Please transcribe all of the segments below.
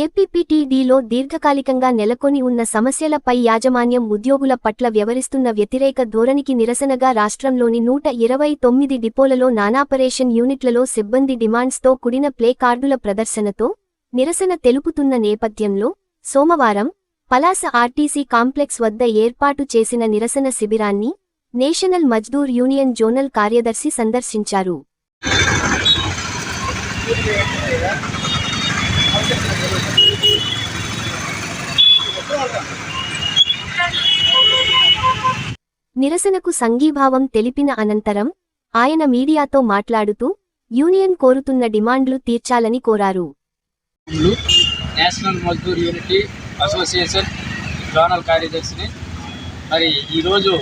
ఏపీపీటీడీలో దీర్ఘకాలికంగా నెలకొని ఉన్న సమస్యలపై యాజమాన్యం ఉద్యోగుల పట్ల వ్యవహరిస్తున్న వ్యతిరేక ధోరణికి నిరసనగా రాష్ట్రంలోని నూట ఇరవై తొమ్మిది డిపోలలో నానాపరేషన్ యూనిట్లలో సిబ్బంది డిమాండ్స్తో కూడిన ప్లే కార్డుల ప్రదర్శనతో నిరసన తెలుపుతున్న నేపథ్యంలో సోమవారం పలాస ఆర్టీసీ కాంప్లెక్స్ వద్ద ఏర్పాటు చేసిన నిరసన శిబిరాన్ని నేషనల్ మజ్దూర్ యూనియన్ జోనల్ కార్యదర్శి సందర్శించారు. నిరసనకు సంఘీభావం తెలిపిన అనంతరం ఆయన మీడియాతో మాట్లాడుతూ యూనియన్ కోరుతున్న డిమాండ్లు తీర్చాలని కోరారు. National Mazdoor unity association zonal కార్యదర్శిని. మరి ఈరోజు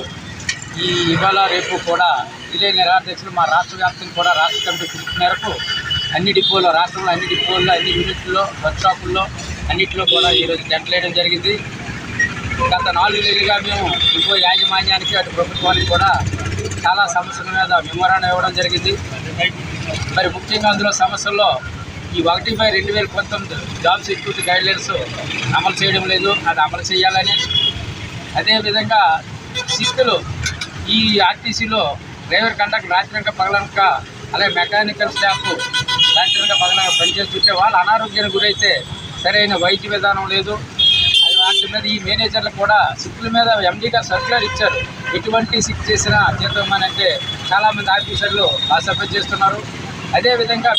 ఈ ఇవాళ రేపు కూడా ఇదే నిరాధ్యక్షులు మా రాష్ట్ర వ్యాప్తంగా కూడా రాష్ట్ర కమిటీ పిలుపు మేరకు అన్ని డిపోలో రాష్ట్రంలో అన్ని డిపోల్లో అన్ని యూనిట్లో వర్క్షాపుల్లో అన్నింటిలో కూడా ఈరోజు టెంట్లేయడం జరిగింది. గత నాలుగు నెలలుగా మేము ఇంకో యాజమాన్యానికి అటు ప్రభుత్వానికి కూడా చాలా సమస్యల మీద మెమోరాండం ఇవ్వడం జరిగింది. మరి ముఖ్యంగా అందులో సమస్యల్లో ఈ ఒకటి బై రెండు వేల పంతొమ్మిది జాబ్ సెక్యూరిటీ గైడ్లైన్స్ అమలు చేయడం లేదు అది అమలు చేయాలని. అదేవిధంగా సిక్కులు ఈ ఆర్టీసీలో డ్రైవర్ కండక్టర్ రాత్రిక పగలనక అలాగే మెకానికల్ స్టాఫ్ రాత్రిక పగలనక పనిచేస్తుంటే వాళ్ళు అనారోగ్యానికి గురైతే సరైన వైద్య విధానం లేదు. అది ఈ మేనేజర్లు కూడా సిక్కుల మీద ఎండీ గారు సర్క్యులర్ ఇచ్చారు. ఎటువంటి సిక్ చేసినా చేద్దామని అంటే చాలామంది ఆఫీసర్లు అసభ్యం చేస్తున్నారు. అదేవిధంగా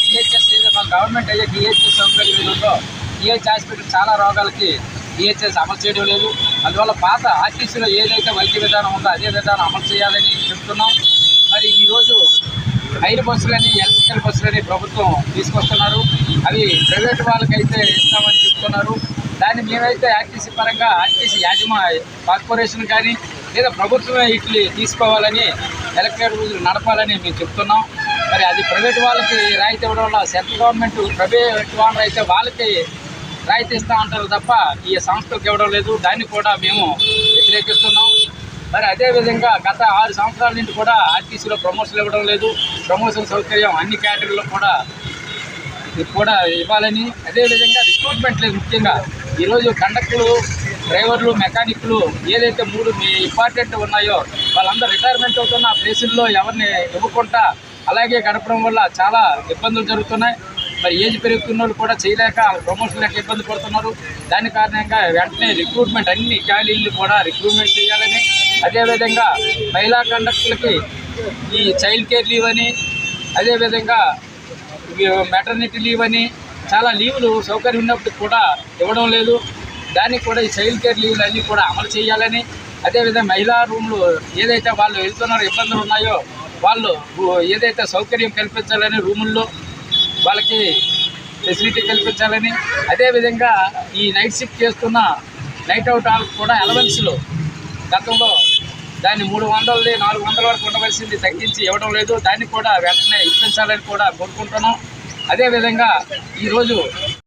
డిహెచ్ఎస్ ఏదో మా గవర్నమెంట్ అయ్యే డిహెచ్ఎస్ సౌకర్యం ఏదో డిహెచ్ హాస్పిటల్ చాలా రోగాలకి డిహెచ్ఎస్ అమలు చేయడం లేదు. అందువల్ల పాత ఆర్టీసీలో ఏదైతే వైద్య విధానం ఉందో అదే విధానం అమలు చేయాలని చెప్తున్నాం. మరి ఈరోజు ఐదు బస్సులని ఎలక్ట్రికల్ బస్సులని ప్రభుత్వం తీసుకొస్తున్నారు. అవి ప్రైవేట్ వాళ్ళకైతే ఇస్తామని చెప్తున్నారు. దాన్ని మేమైతే ఆర్టీసీ పరంగా ఆర్టీసీ యాజమా కార్పొరేషన్ కానీ లేదా ప్రభుత్వమే ఇట్లు తీసుకోవాలని ఎలక్ట్రికల్ బస్సులు నడపాలని మేము చెప్తున్నాం. మరి అది ప్రైవేట్ వాళ్ళకి రాయితీ ఇవ్వడం వల్ల సెంట్రల్ గవర్నమెంట్ ప్రైవేట్ వాళ్ళు అయితే వాళ్ళకి రాయితీ ఇస్తా ఉంటారు తప్ప ఈ సంస్థలకు ఇవ్వడం లేదు. దాన్ని కూడా మేము వ్యతిరేకిస్తున్నాం. మరి అదేవిధంగా గత ఆరు సంవత్సరాల నుండి కూడా ఆర్టీసీలో ప్రమోషన్లు ఇవ్వడం లేదు. ప్రమోషన్ సౌకర్యం అన్ని కేటగిరీలో కూడా కూడా ఇవ్వాలని. అదేవిధంగా రిక్రూట్మెంట్ లేదు ముఖ్యంగా. ఈరోజు కండక్టర్లు డ్రైవర్లు మెకానిక్లు ఏదైతే మూడు ఇంపార్టెంట్ ఉన్నాయో వాళ్ళందరూ రిటైర్మెంట్ అవుతున్న ఆ ప్లేసుల్లో ఎవరిని ఇవ్వకుండా అలాగే గడపడం వల్ల చాలా ఇబ్బందులు జరుగుతున్నాయి. మరి ఏజ్ పెరుగుతున్న వాళ్ళు కూడా చేయలేక ప్రమోషన్ లేక ఇబ్బంది పడుతున్నారు. దాని కారణంగా వెంటనే రిక్రూట్మెంట్ అన్ని ఖాళీలు కూడా రిక్రూట్మెంట్ చేయాలని అదేవిధంగా మహిళా కండక్టర్లకి ఈ చైల్డ్ కేర్ లీవ్ అని అదేవిధంగా మెటర్నిటీ లీవ్ అని చాలా లీవులు సౌకర్యం ఉన్నప్పుడు కూడా ఇవ్వడం లేదు. దానికి కూడా ఈ చైల్డ్ కేర్ లీవ్లు అన్నీ కూడా అమలు చేయాలని అదేవిధంగా మహిళా రూమ్లు ఏదైతే వాళ్ళు వెళ్తున్నారో ఇబ్బందులు ఉన్నాయో వాళ్ళు ఏదైతే సౌకర్యం కల్పించాలని రూముల్లో వాళ్ళకి ఫెసిలిటీ కల్పించాలని అదేవిధంగా ఈ నైట్ షిఫ్ట్ చేస్తున్న నైట్ అవుట్ వాళ్ళకి కూడా అలవెన్స్లు గతంలో దాన్ని మూడు వందలది నాలుగు వందల వరకు ఉండవలసింది తగ్గించి ఇవ్వడం లేదు. దాన్ని కూడా వెంటనే ఇప్పించాలని కూడా కోరుకుంటున్నాం. అదేవిధంగా ఈరోజు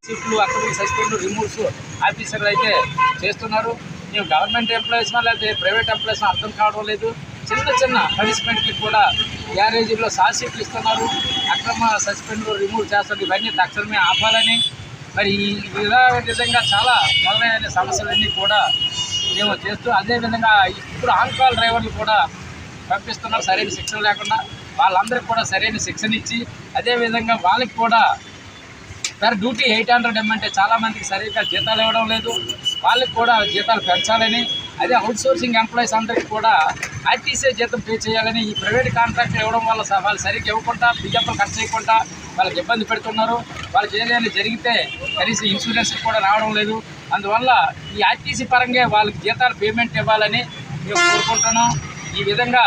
షిఫ్ట్లు అక్కడ సస్పెండ్ రిమూవ్స్ ఆఫీసర్లు అయితే చేస్తున్నారు. మేము గవర్నమెంట్ ఎంప్లాయీస్మా లేకపోతే ప్రైవేట్ ఎంప్లాయీస్మా అర్థం కావడం లేదు. చిన్న చిన్న పనిష్మెంట్కి కూడా గ్యారేజీల్లో షీట్లు ఇస్తున్నారు. అక్రమ సస్పెండ్ రిమూవ్ చేస్తారు ఇవన్నీ తక్షణమే ఆపాలని. మరి ఈ విధంగా చాలా మొదలైన సమస్యలన్నీ కూడా ఏమో చేస్తూ అదేవిధంగా ఇప్పుడు ఆల్కహాల్ డ్రైవర్లు కూడా పంపిస్తున్నారు. సరైన శిక్షణ లేకుండా వాళ్ళందరికీ కూడా సరైన శిక్షణ ఇచ్చి అదేవిధంగా వాళ్ళకి కూడా పర్ డ్యూటీ ఎయిట్ హండ్రెడ్ ఇమ్మంటే చాలామందికి సరిగ్గా జీతాలు ఇవ్వడం లేదు. వాళ్ళకి కూడా జీతాలు పెంచాలని అదే అవుట్ సోర్సింగ్ ఎంప్లాయీస్ అందరికీ కూడా ఆర్టీసీ జీతం పే చేయాలని ఈ ప్రైవేట్ కాంట్రాక్ట్లు ఇవ్వడం వల్ల వాళ్ళు సరిగ్గా ఇవ్వకుండా బియ్యప్పలు ఖర్చు చేయకుండా వాళ్ళకి ఇబ్బంది పెడుతున్నారు. వాళ్ళకి ఏదైనా జరిగితే కనీసం ఇన్సూరెన్స్ కూడా రావడం లేదు. అందువల్ల ఈ ఆర్టీసీ పరంగా వాళ్ళకి జీతాలు పేమెంట్ ఇవ్వాలని మేము కోరుకుంటున్నాం. ఈ విధంగా